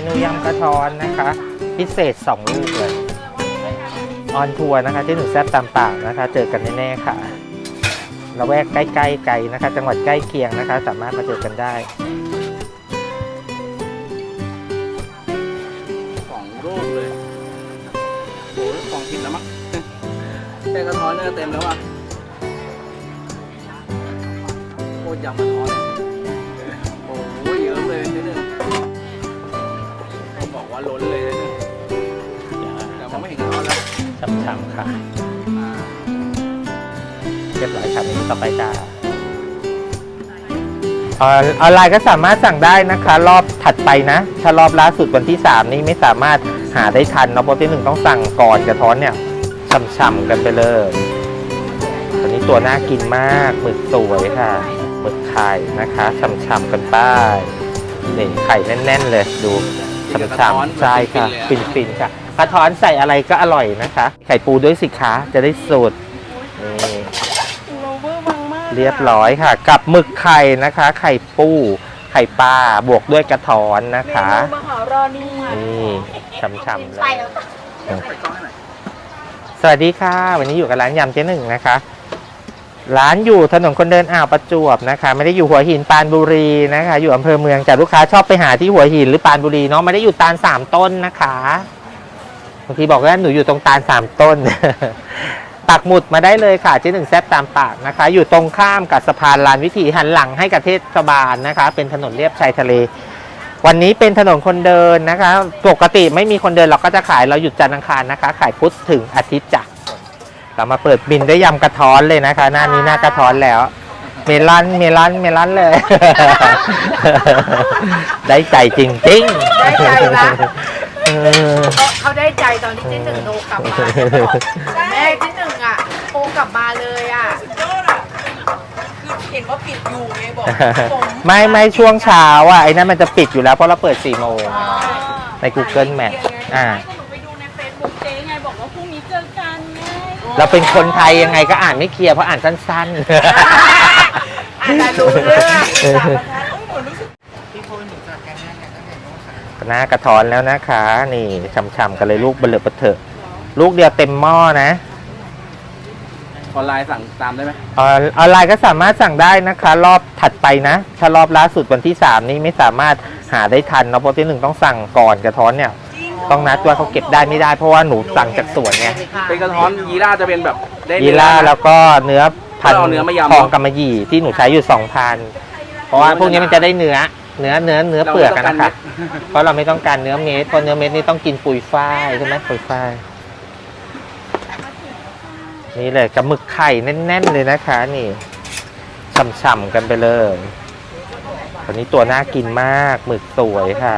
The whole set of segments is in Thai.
เมนูยำกระท้อนนะคะ พิเศษ 2 ลูกเลย ออนทัวร์นะคะที่หนูแซบตามปากนะคะ เจอกันแน่ๆค่ะเราแวกใกล้ๆไกลนะคะ จังหวัดใกล้เคียงนะคะ สามารถมาเจอกันได้สองรูปเลยโอ้ยของผิดแล้วมั้งแค่กระท้อนเนี่ยเต็มแล้วอะโคตรยำกระท้อนเลย ล้นเลยนิดนึงแต่ว่าไม่เห็นกระท้อนแล้วช้ำๆค่ะ อ่าเรียบร้อยค่ะเมนูต่อไปจ้าออนออนไลน์ก็สามารถสั่งได้นะคะ รอบถัดไปนะ ถ้ารอบล่าสุดวันที่ 3 นี้ไม่สามารถหาได้ทันเนาะเพราะที่หนึ่งต้องสั่งก่อนกระท้อนเนี่ยช่ำๆกันไปเลยตัวนี้ตัวน่ากินมากหมึกสวยค่ะหมึกไข่นะคะช่ำๆกันไป้ายนี่ไข่แน่น ๆ เลยดู ช่ำๆใช่ค่ะฟินๆค่ะกระท้อนใส่อะไรก็อร่อยนะคะ ไข่ปูด้วยสิคะจะได้สูตรนี่โลเวอร์บังมากเรียบร้อยค่ะ กับหมึกไข่นะคะ ไข่ปูไข่ปลาบวกด้วยกระท้อนนะคะเมนูมหาราณีนี่ช่ำๆเลยไปกล้องให้หน่อยสวัสดีค่ะ วันนี้อยู่กับร้านยำเจ๊หนึ่งนะคะ ร้านอยู่ถนนคนเดินอ่าวประจวบนะคะ ไม่ได้อยู่หัวหินปานบุรีนะคะ อยู่อำเภอเมืองแต่ลูกค้าชอบไปหาที่หัวหินหรือปานบุรีเนาะไม่ได้อยู่ตาลสามต้นนะคะบางทีบอกว่าหนูอยู่ตรงตาลสามต้น ปักหมุดมาได้เลยค่ะเจ๊หนึ่งแซบตามปากนะคะ อยู่ตรงข้ามกับสะพานลานวิถีหันหลังให้กับเทศบาลนะคะ เป็นถนนเลียบชายทะเล วันนี้เป็นถนนคนเดินนะคะ ปกติไม่มีคนเดินเราก็จะขายเราหยุดจันทร์อังคารนะคะ ขายพุธถึงอาทิตย์จ้ะ เรามาเปิดบินด้วยยำกระท้อนเลยนะคะ หน้านี้หน้ากระท้อนแล้ว เมลอนเมลอนเมลอนเลย ได้ใจจริงๆได้ใจละเออเขาได้ใจตอนที่เจ๊หนึ่งโทรกลับมาแม่เจ๊หนึ่งอะโทรกลับมาเลยอะคือเห็นว่าปิดอยู่ไงบอกผมไม่ไม่ช่วงเช้าอะไอ้นั่นมันจะปิดอยู่แล้วเพราะเราเปิด4โมงอ๋อใน Google Map อ่า เราเป็นคนไทยยังไงก็อ่านไม่เคลียร์เพราะอ่านสั้นอาจจะรู้เรื่องๆหน้ากระท้อนแล้วนะคะ นี่ช่ำๆกันเลยลูกเบลอเบอเถอะ ลูกเดียวเต็มหม้อนะ ออนไลน์สั่งตามได้ไหมออนออนไลน์ก็สามารถสั่งได้นะคะ รอบถัดไปนะ ถ้ารอบล่าสุดวันที่ 3 นี้ไม่สามารถหาได้ทันเนาะเพราะที่หนึ่งต้องสั่งก่อนกระท้อนเนี่ย ต้องนัดว่าเขาเก็บได้ไม่ได้เพราะว่าหนูสั่งจากสวนไงเป็นกระท้อนยีราจะเป็นแบบได้ยีราแล้วก็เนื้อพันเอาเนื้อมายำทองกำมะหยี่ที่หนูใช้อยู่2,000เพราะว่าพวกนี้มันจะได้เนื้อ เนื้อเนื้อเนื้อเปลือกกันนะคะ เพราะเราไม่ต้องการเนื้อเม็ดเพราะเนื้อเม็ดนี่ต้องกินปุยฝ้ายใช่ไหมปุยฝ้ายนี่เลยกับหมึกไข่แน่น ๆ เลยนะคะ นี่ฉ่ำๆกันไปเลยตัวนี้ตัวน่ากินมากหมึกสวยค่ะ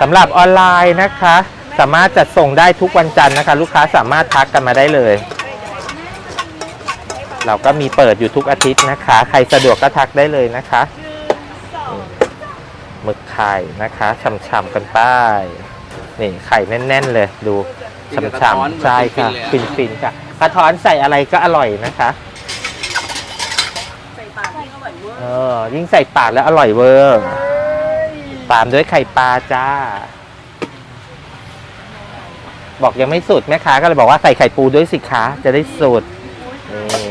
สำหรับออนไลน์นะคะ สามารถจัดส่งได้ทุกวันจันทร์นะคะ ลูกค้าสามารถทักกันมาได้เลย เราก็มีเปิดอยู่ทุกอาทิตย์นะคะ ใครสะดวกก็ทักได้เลยนะคะหมึกไข่นะคะช่ำๆกันไป้ายนี่ไข่แน่น ๆ เลยดูช่ำๆใช่ค่ะฟินๆค่ะกระท้อนใส่อะไรก็อร่อยนะคะใส่ปากที่อร่อยเวอร์เออยิ่งใส่ปากแล้วอร่อยเวอร์ ตามด้วยไข่ปลาจ้า บอกยังไม่สุดแม่ค้าก็เลยบอกว่าใส่ไข่ปูด้วยสิคะจะได้สุดนี่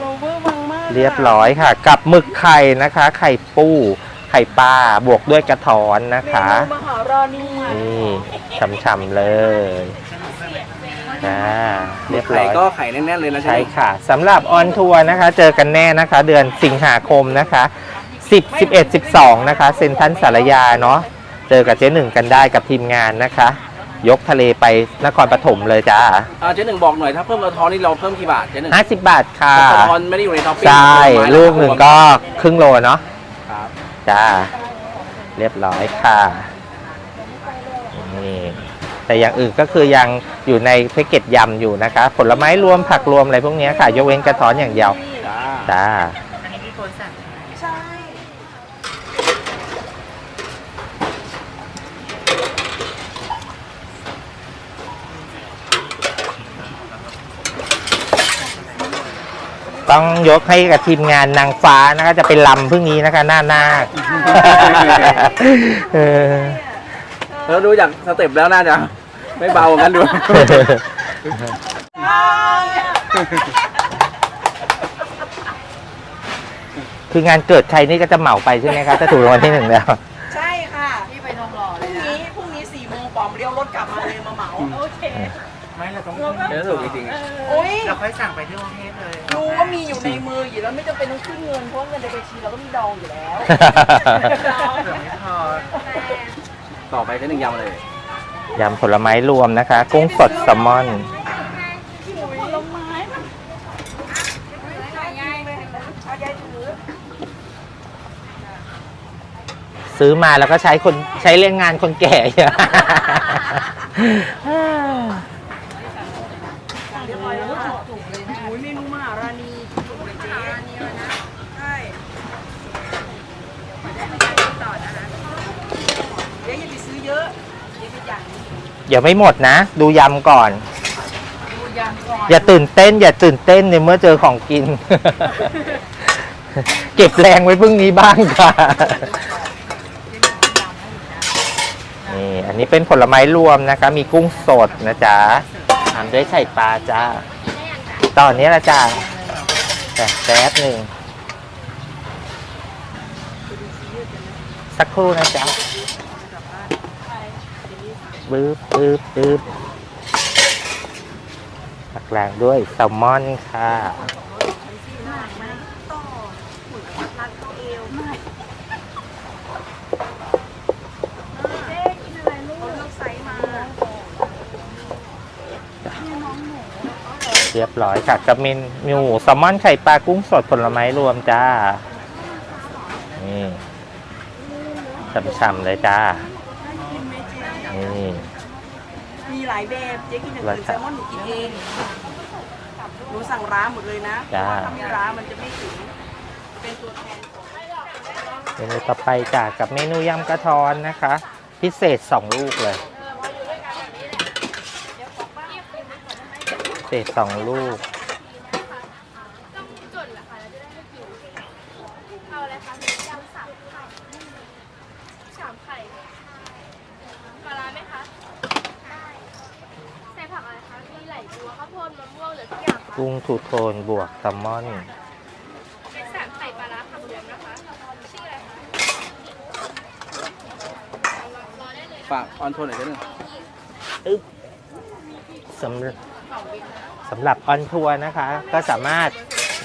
โลเวอร์บังมากเรียบร้อยค่ะ กับหมึกไข่นะคะ ไข่ปู ไข่ปลาบวกด้วยกระท้อนนะเมคะ นูมหาราณีนี่ช่ำๆเลยจ้าเรียบร้ไข่อย ก็ไข่แน่นๆเลยนะใช่ใช่ค่ะสำหรับออนทัวร์นะคะ เจอกันแน่นะคะ เดือนสิงหาคมนะคะ 10 11 12 นะคะ เซ็นทรัลสารยาเนาะ เจอกับเจ๊หนึ่งกันได้กับทีมงานนะคะ ยกทะเลไปนครปฐมเลยจ้าอ่าเจ๊หนึ่งบอกหน่อยถ้าเพิ่มกระท้อนนี่เราเพิ่มกี่บาทเจ๊หนึ่ง50 บาทค่ะ กระท้อนไม่ได้อยู่ในท็อปปิ้งใช่ผไม้ลูกหนึ่งก็ครึ่งโลเนาะ ครับจ้า เรียบร้อยค่ะ นี่ แต่อย่างอื่นก็คือยังอยู่ในแพ็กเกจยำอยู่นะคะ ผลไม้รวมผักรวมอะไรพวกนี้ค่ะ ยกเว้นกระท้อนอย่างเดียว จ้า จ้า ตต้องยกให้กับทีมงานนางฟ้านะคะจะเป็นลำพึ่งนี้นะคะ หน้านาคเออแล้วดูจากสเต็ปแล้วน่าจะไม่เบาเหมือนกันดูคืองานเกิดใครนี่ก็จะเหมาไปใช่ไหมครับถ้าถูกรางวัลที่หนึ่งแล้ว ใช่ค่ะ พี่ไปทองหล่อพเลรุ่ยงนะนี้พรุ่งนี้สี่โมงปอมเรียวรถกลับมาเลยมาเหมา โอเค ไม่เราต้องเดี๋ยวถูกจริงๆอะโอ้ยเราค่อยสั่งไปที่กรุงเทพเลยรู้ว่ามีอยู่ในมืออยู่แล้วไม่จำเป็นต้องขึ้นเงินเพราะว่าเงินในบัญชีเราก็มีดองอยู่แล้วต่อไปเจ๊หนึ่งยำเลย ยำผลไม้รวมนะคะ กุ้งสดแซลมอนผลไม้เอายายถือซื้อมาแล้วก็ใช้คนใช้เรื่องงานคนแก่เยอะ เรียบร้อยแล้วค่ะโอ้ยเมนูมหาราณีจุกเลยเจ๊ใช่เจ๊อย่าไปซื้อเยอะเจ๊ไปอย่าง นี้เดี๋ยวไม่หมดนะ ดูยำก่อน ดูยำก่อนอย่าตื่นเต้น อย่าตื่นเต้นในเมื่อเจอของกิน เก็บแรงไว้พรุ่งนี้บ้างค่ะนี่อันนี้เป็นผลไม้รวมนะคะ มีกุ้งสดนะจ๊ะทำด้วยไข่ปลาจ้าตอนนี้ละจ้าแต่แป๊บหนึ่งสักครู่นะจ๊ะ บึ๊บบึ๊บบึ๊บตักแรงด้วยแซลมอนค่ะ เรียบร้อยค่ะกับเมนูแซลมอนไข่ปลากุ้งสดผลไม้รวมจ้า นี่ช่ำๆเลยจ้า นี่ มีหลายแบบเจ๊กินอย่างอื่นราคาแซลมอนหนูกินเองหนูสั่งร้านหมดเลยนะเพจ้าราะว่าถ้าไม่ร้านมันจะไม่ถึงเป็นตัวแทนของเมนูต่อไปจ้ากับเมนูยำกระท้อนนะคะ พิเศษสองลูกเลยพิเศษสองลูก เอาอะไรคะยำสามไข่สามไข่ปลาร้าไหมคะ ได้ใส่ผักอะไรคะ มีไหลบัวข้าวโพดมะม่วงหรือทุ กอย่างคะกุ้งทูโทนบวกแซลมอนเป็นสามไข่ปลาร้าผักรวมนะคะ ชื่ออะไรคะรอได้เลยฝากออนโทนหน่อยเจ๊หนึ่งสำหรับสำหรับออนทัวร์นะคะ ก็สามารถ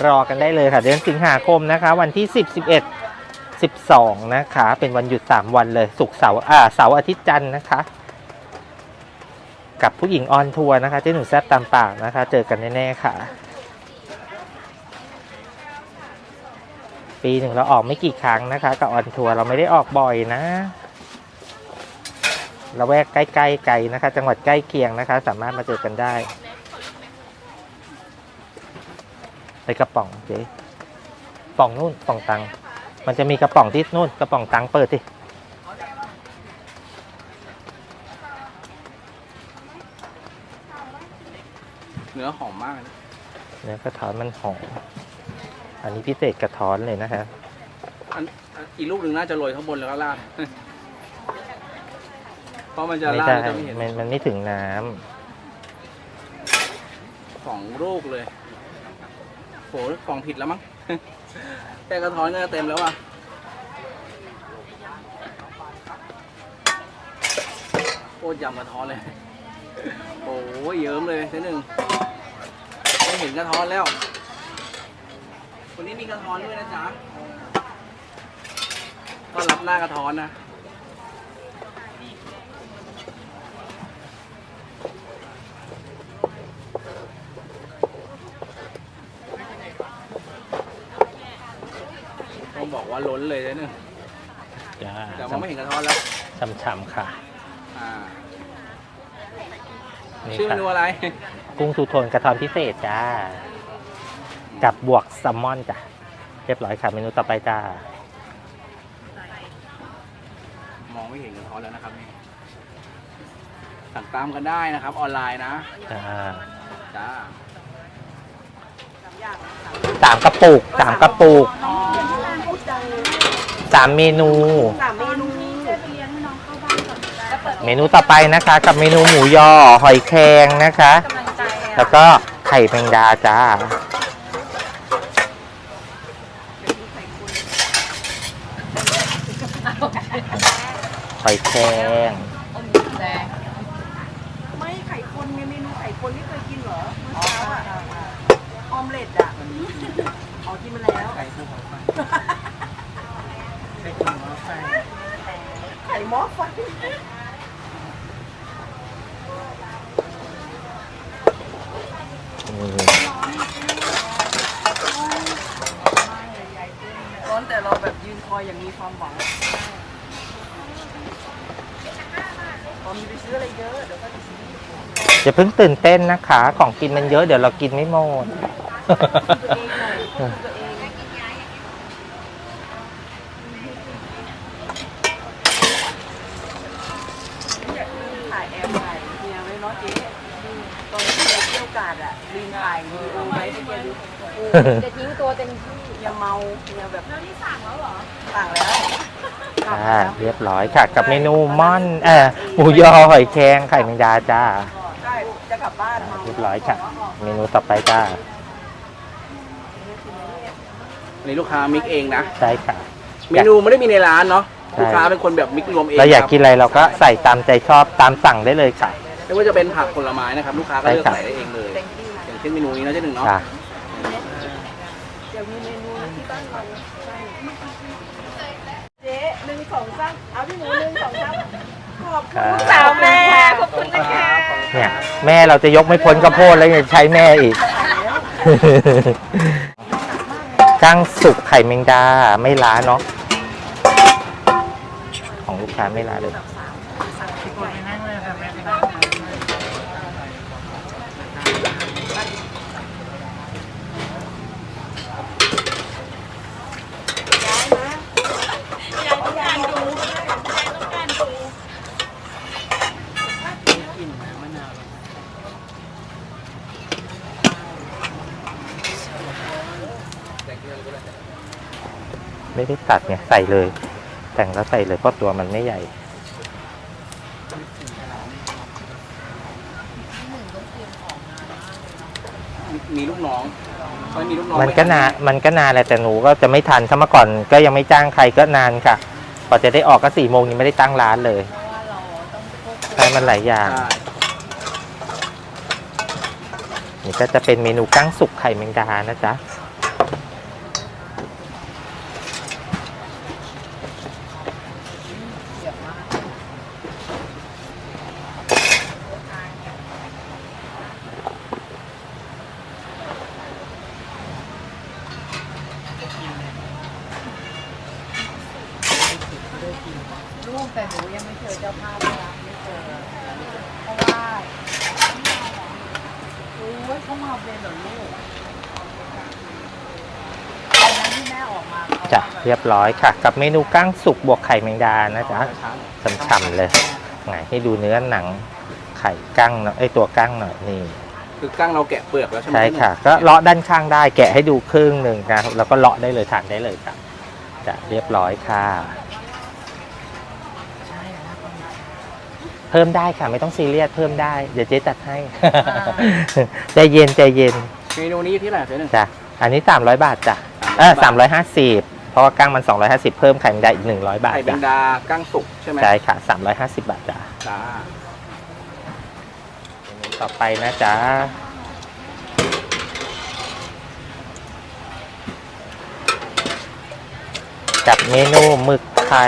รอกันได้เลยค่ะ เดือนสิงหาคมนะคะ วันที่ 10 11 12 นะคะ เป็นวันหยุด 3 วันเลยศุกร์เสาร์อ่าเสาร์อาทิตย์จันทร์นะคะ กับผู้หญิงออนทัวร์นะคะเจ๊หนูแซบตามปากนะคะ เจอกันแน่ๆค่ะ ปีหนึ่งเราออกไม่กี่ครั้งนะคะ กับออนทัวร์เราไม่ได้ออกบ่อยนะเราแวกใกล้ๆไกลนะคะ จังหวัดใกล้เคียงนะคะ สามารถมาเจอกันได้ไปกระป๋องเจ๊ป่องนู่นป่องตัง มันจะมีกระป๋องที่นู่นกระป๋องตังเปิดสิ เนื้อหอมมากเลยนะเนื้อกระท้อนมันหอม อันนี้พิเศษกระท้อนเลยนะคะอันอันอีกลูกหนึ่งน่าจะโรยข้างบนแล้วก็ราดเพราะมันจะไม่ราดได้แล้วจะไม่เห็นมันมันไม่ถึงน้ำสองลูกเลยโหกล่องผิดแล้วมั้ง แต่กระท้อนก็จะเต็มแล้วอะโคตรยำกระท้อนเลย โอ้ยเยิ้มเลยเจ๊หนึ่งไม่ เห็นกระท้อนแล้ววันนี้มีกระท้อนด้วยนะจ๊ะต้อนรับหน้ากระท้อนนะต้องบอกว่าล้นเลยเจ๊หนึ่งจ้าแต่มองไม่เห็นกระท้อนแล้วช่ำๆค่ะ อ่า นี่ชื่อเมค่ะ นูอะไร กุ้งทูโทนกระท้อนพิเศษจ้า กับบวกแซลมอนจ้ะ เรียบร้อยค่ะ เมนูต่อไปจ้า มองไม่เห็นกระท้อนแล้วนะครับนี่สั่งตามกันได้นะครับ ออนไลน์นะจ้าจ้าอย่างสามสามกระปุกสามกระปุกน้องเรียนที่ร้านพูดดังเลยสามเมนู สามเมนูเมนูต่อไปนะคะ กับเมนูหมูยอหอยแครงนะคะกำลังใจอะ แล้วก็ไข่แมงดาจ้า หอยแครง ไม่ไข่คนไงเมนูไข่คนที่เคยกินเหรอเมื่อเช้าอะออมเล็ตอะอ๋อกินมาแล้ว ไก่ภูเขาไฟไก่ภูเขาไฟ ไข่หม้อไฟ อืม ร้อนแต่เราแบบยืนคอยอย่างมีความหวังตอนนี้ไปซื้ออะไรเยอะ เดี๋ยวก็จะซื้ออย่าเพิ่งตื่นเต้นนะคะ ของกินมันเยอะเดี๋ยวเรากินไม่หมด ตัวเองหน่อยตัวเองอยากถ่ายแอบถ่ายเนี่ยไว้เนาะเจ๊ตอนที่เราเที่ยวกาดอะลีนถ่ายวีดีโอไว้ให้แกดูโอ้โห จะทิ้งตัวเต็มที่อย่าเมาอย่าแบบแล้วนี่สั่งแล้วเหรอสั่งแล้วอ่าเรียบร้อยค่ะ กับเมนูม่อนเออหมูยอหอยแครงไข่แมงดาจ้า ใช่จะกลับบ้านเมาเรียบร้อยค่ะ เมนูต่อไปจ้าอันนี้ลูกค้ามิกเองนะ ใช่ค่ะ เมนูไม่ได้มีในร้านเนาะ ใช่ ลูกค้าเป็นคนแบบมิกรวมเองเราอยากครับกินอะไรเราก็ใส่ตามใจชอบตามสั่งได้เลยค่ะ ไม่ว่าจะเป็นผักผลไม้นะครับ ลูกค้าก็เลือกใช่ครับ ใส่ได้เองเลยเต็มที่อย่างเช่นเมนูนี้นะเจ๊หนึ่งเนาะ จ้า เดี๋ยวมีเมนูที่บ้านเราใช่เจ๊หนึ่งสองสามเอาพี่หมูหนึ่งสองสามข อบคุณสาวแม่ขอบคุณนะคะเนี่ยแม่เราจะยกไม่พ้นกระโพดแล้วยังใช้แม่อีก กั้งสุกไข่แมงดาไม่ล้าเนาะของลูกค้าไม่ล้าเลย ไม่ได้ตัดเนี่ยใส่เลย แต่งแล้วใส่เลยเพราะตัวมันไม่ใหญ่มีลูกน้องเขามีลูกน้องมันก็ไว้นานมันก็นานแหละแต่หนูก็จะไม่ทันถ้าเมื่อก่อนก็ยังไม่จ้างใครก็นานค่ะกว่าจะได้ออกก็สี่โมงยังไม่ได้ตั้งร้านเลยใช่มันหลายอย่างใช่นี่ก็จะเป็นเมนูกั้งสุกไข่แมงดานะจ๊ะ ลูกแต่หนูยังไม่เจอเจ้าภาพเลยนะไม่เจอเพราะว่าโอ้ยเขามาเป็นเหรอลูกตอนนั้นที่แม่ออกมาเขาจ้ะเรียบร้อยค่ะ กับเมนูกั้งสุกบวกไข่แมงดานะจ๊ะช้าฉ่ำๆเลยไงให้ดูเนื้อหนังไข่กั้งเนาะไอยตัวกั้งหน่อยนี่ คือกั้งเราแกะเปลือกแล้วใช่ไหมใช่ค่ะ ก็เลาะด้านข้างได้แกะให้ดูครึ่งหนึ่งนะแล้วก็เลาะได้เลยทานได้เลยค่ะจะเรียบร้อยค่ะ เพิ่มได้ค่ะไม่ต้องซีเรียสเพิ่มได้ เดี๋ยวเจ๊จัดให้ ใจเย็นใจเย็นเมนูนี้อยู่ที่ไหนเจ๊หนึ่งจ้ะอันนี้ 300 บาทจ้ะเออ350เพราะว่ากั้งมัน 250 เพิ่มไข่แมงดาอีก 100 บาทไข่แมจ้ะงดากั้งสุกใช่ไหมใช่ค่ะ 350 บาทจ้ะ จ้าเมนู ต่อไปนะจ๊ะกับเมนูหมึกไข่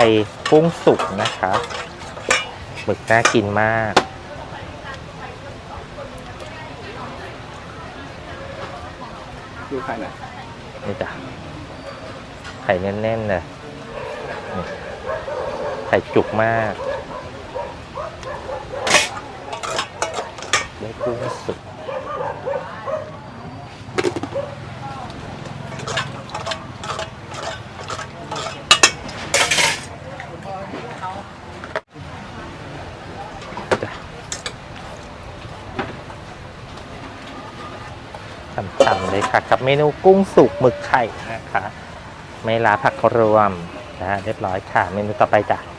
กุ้งสุกนะคะหมึกน่ากินมาก ดูไข่หน่อยนี่จ้ะไข่แน่นๆเลยนี่ไข่จุกมากได้ กุ้งสุกต่ำๆเลยค่ะกับเมนูกุ้งสุกหมึกไข่นะคะ ไม่ลาผักรวมนะเรียบร้อยค่ะ เมนูต่อไปจ้ะ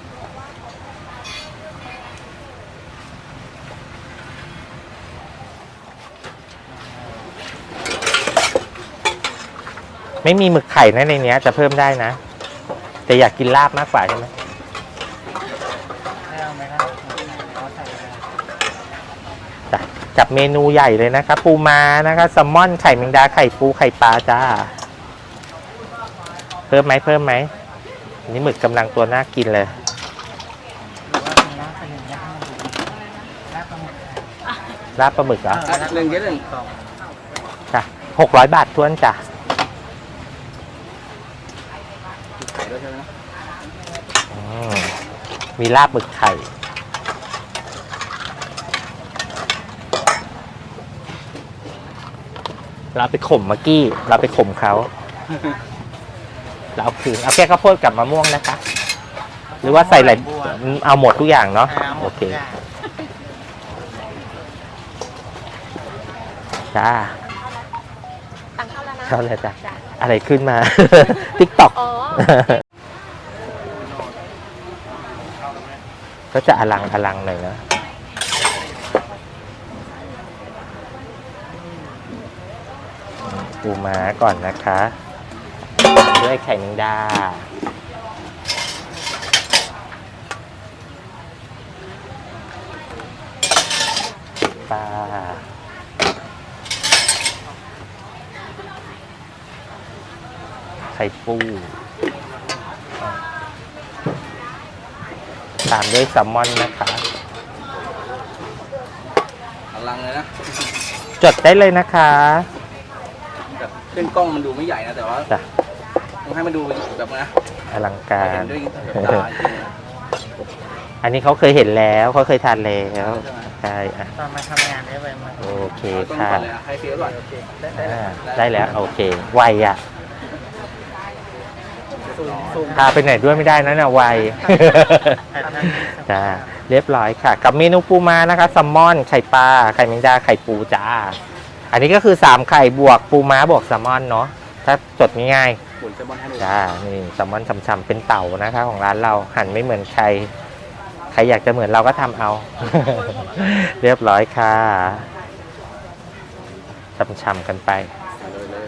ไม่มีหมึกไข่นะในเนี้ยจะเพิ่มได้นะ แต่อยากกินลาบมากกว่าใช่ไหมจ้ะกับเมนูใหญ่เลยนะคะปูม้านะคะแซลมอนไข่แมงดาไข่ปูไข่ปลาจ้า เพิ่มไหมเพิ่มไหมอันนี้หมึกกำลังตัวน่ากินเลยลาบปลาหมึกเหรออะหนึ่งเจ๊หนึ่งจ้ะหกร้อยบาททวนจ้ะ ไข่ด้วยใช่ไหม อืม มีลาบหมึกไข่ เราไปข่มเมื่อกี้ เราไปข่มเขา เราเอาคืน เอาแค่ข้าวโพดกับมะม่วงนะคะ หรือว่าใส่อะไรเอาหมดทุกอย่างเนาะ โอเค จ้าตังเข้าแล้วนะเข้าเลยจ้ะจ้ะ อะไรขึ้นมา ติ๊กต็อก อ๋อ ก็จะอลังอลังหน่อยนะปูม้าก่อนนะคะ ด้วยไข่แมงดาปลาไข่ปู ตามด้วยแซลมอนนะคะอลังเลยนะจดได้เลยนะคะแบบเส้นกล้องมันดูไม่ใหญ่นะแต่ว่าจ้ะต้องให้มันดูแบบนะอลังการเห็นด้วยตาจริงอันนี้เขาเคยเห็นแล้วเขาเคยทานแล้วใช่ไหมใช่อะตอนมาทำงานได้ไวมากโอเคต้นค่ะก่อนเลยอะให้เฟี้ยวก่อนอ่าได้แล้วโอเคไวอะ ซูมซูมพาไปไหนด้วยไม่ได้นะเนี่ยไวแต่ท่านจ้าเรียบร้อยค่ะ กับเมนูปูมานะคะแซัมมอน ไข่ปลาไข่แมงดาไข่ปูจ้า อันนี้ก็คือ 3 ไข่บวกปูม้าบวกแซลมอนเนาะถ้าจดง่ายๆหมุนเซลมอนให้ดูจ้านี่แซลมอนช่ำๆเป็นเต่านะคะ ของร้านเราหั่นไม่เหมือนใคร ใครอยากจะเหมือนเราก็ทำเอา เรียบร้อยค่ะช่ำๆกันไป เลยเลย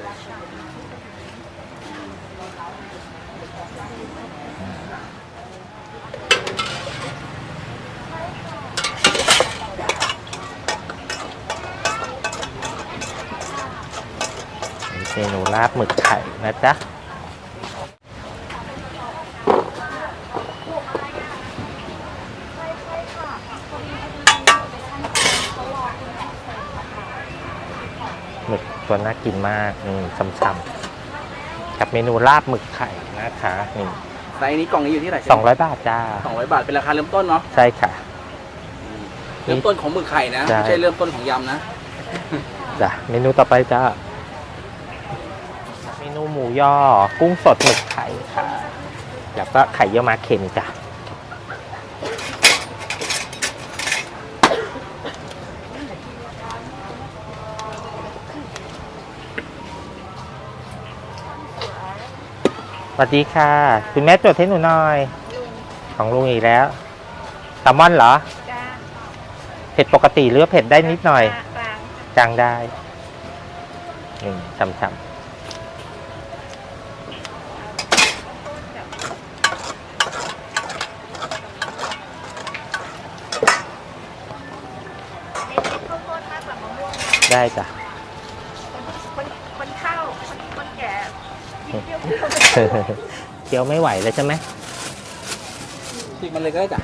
เมนูลาบหมึกไข่นะจ๊ะหมึกตัวน่ากินมากนี่ช่ำๆกับเมนูลาบหมึกไข่นะคะนี่ไซส์นี้กล่องนี้อยู่ที่ไหนสองร้อยบาทจ้าสองร้อยบาทเป็นราคาเริ่มต้นเนาะใช่ค่ะ เริ่มต้นของหมึกไข่นะใช่ ไม่ใช่เริ่มต้นของยำนะ จ้ะเมนูต่อไปจ้าเมนู หมูย่อกุ้งสดหมึกไข่ค่ะ แล้วก็ไข่เยี่ยวม้าเค็มจ้ะสวัสดีค่ะ คุณแม่จดให้หนูหน่อย ของลุงอีกแล้วแซลมอนเหรอ จ้าเผ็ดปกติหรือว่าเผ็ดได้นิดหน่อย กลาง จางได้นี่ช่ำๆ ได้จ้ะคนคนเข้าคนคนแก่กินเปรี้ยวเคี้ยวไม่ไหวแล้วใช่ไหมติดมันเลยก็ได้จ้ะ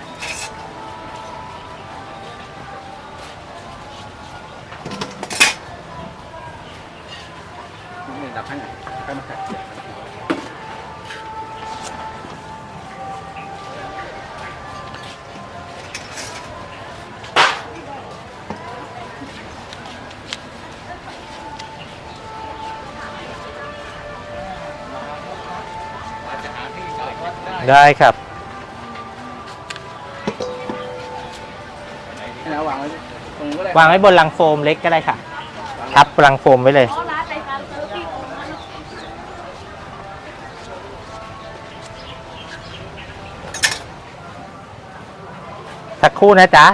ได้ครับวางไว้ตรงวางไว้บนลังโฟมเล็กก็ได้ค่ะ ทับลังโฟมไว้เลย สักครู่นะจ๊ะ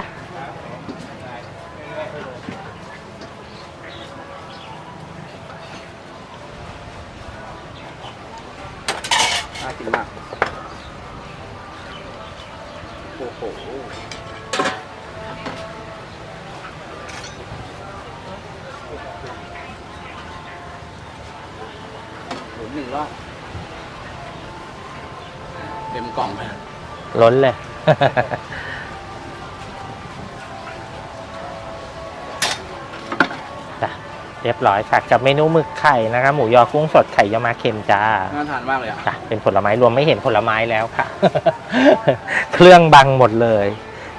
เต็มกล่องเลยล้นเลย จ้ะเรียบร้อยค่ะกับเมนูหมึกไข่นะคะหมูยอกุ้งสดไข่ยามาเค็มจ้าน่าทานมากเลยอะจ้ะเป็นผลไม้รวมไม่เห็นผลไม้แล้วค่ะ เครื่องบังหมดเลย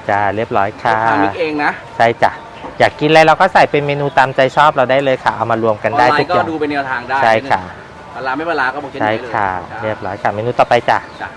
จ้าเรียบร้อยค่ะทำมิกเองนะใช่จ้ะอยากกินอะไรเราก็ใส่เป็นเมนูตามใจชอบเราได้เลยค่ะ เอามารวมกันออนได้ไลทุกน์ก็อย่างดูเป็นแนวทางได้ใช่ค่ะปลาร้าไม่ปลาร้าก็บอกเช่นใช่นี้เลยค่ะจ้เรียบร้อยค่ะเมนูต่อไปจ้ะจ้ะ